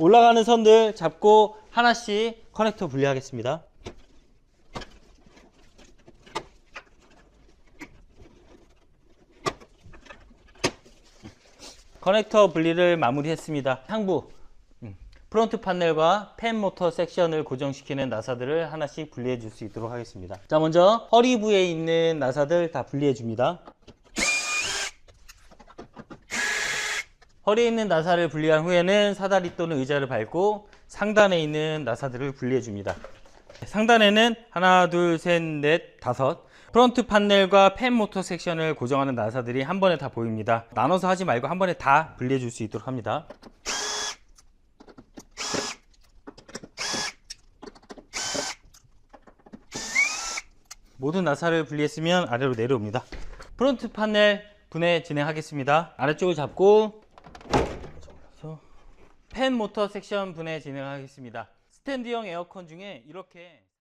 올라가는 선들 잡고 하나씩 커넥터 분리하겠습니다. 커넥터 분리를 마무리했습니다. 상부 음, 프론트 판넬과 펜 모터 섹션을 고정시키는 나사들을 하나씩 분리해 줄 수 있도록 하겠습니다. 자, 먼저 허리 부에 있는 나사들 다 분리해 줍니다. 허리에 있는 나사를 분리한 후에는 사다리 또는 의자를 밟고 상단에 있는 나사들을 분리해 줍니다. 상단에는 하나, 둘, 셋, 넷, 다섯. 프론트 판넬과 펜 모터 섹션을 고정하는 나사들이 한 번에 다 보입니다. 나눠서 하지 말고 한 번에 다 분리해 줄 수 있도록 합니다. 모든 나사를 분리했으면 아래로 내려옵니다. 프론트 판넬 분해 진행하겠습니다. 아래쪽을 잡고 그래서 펜 모터 섹션 분해 진행하겠습니다. 스탠드형 에어컨 중에 이렇게